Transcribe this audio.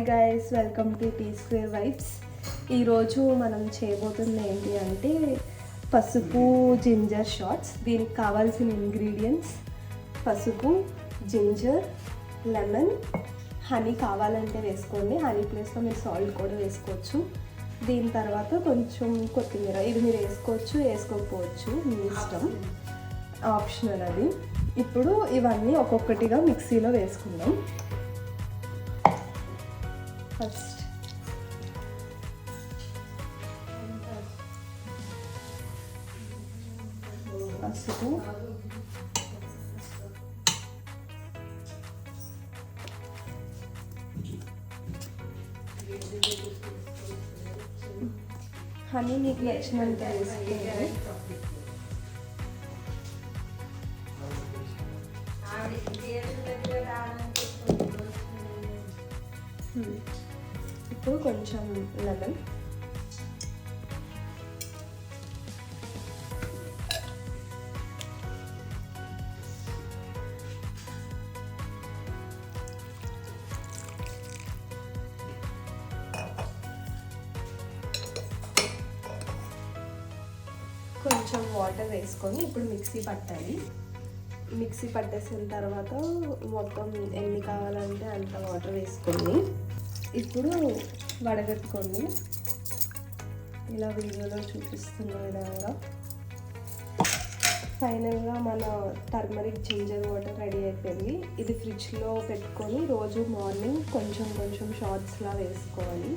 Guys welcome to T square vibes ఈరోజు మనం చేయబోతుంది ఏంటి అంటే పసుపు జింజర్ షార్ట్స్. దీనికి కావాల్సిన ఇంగ్రీడియంట్స్ పసుపు జింజర్ లెమన్ హనీ కావాలంటే వేసుకోండి. హనీ ప్లేస్లో మీరు సాల్ట్ కూడా వేసుకోవచ్చు. దీని తర్వాత కొంచెం కొత్తిమీర ఇది మీరు వేసుకోవచ్చు వేసుకోకపోవచ్చు మీ ఇష్టం. ఆప్షనల్ అది. ఇప్పుడు ఇవన్నీ ఒక్కొక్కటిగా మిక్సీలో వేసుకుందాం. ఫస్ట్ పసుపు హనీ నీకు నచ్చినంత వేసుకోండి Hmm. ఇప్పుడు కొంచెం లెమన్. కొంచెం వాటర్ వేసుకొని ఇప్పుడు మిక్సీ పట్టాలి. మిక్సీ పట్టేసిన తర్వాత మొత్తం ఎన్ని కావాలంటే అంత వాటర్ వేసుకొని ఇప్పుడు వడగట్టుకోండి ఇలా వీడియోలో చూపిస్తున్న విధంగా ఫైనల్గా మన టర్మరిక్ జింజర్ వాటర్ రెడీ అయిపోయింది. ఇది ఫ్రిడ్జ్లో పెట్టుకొని రోజు మార్నింగ్ కొంచెం కొంచెం షార్ట్స్లా వేసుకోవాలి.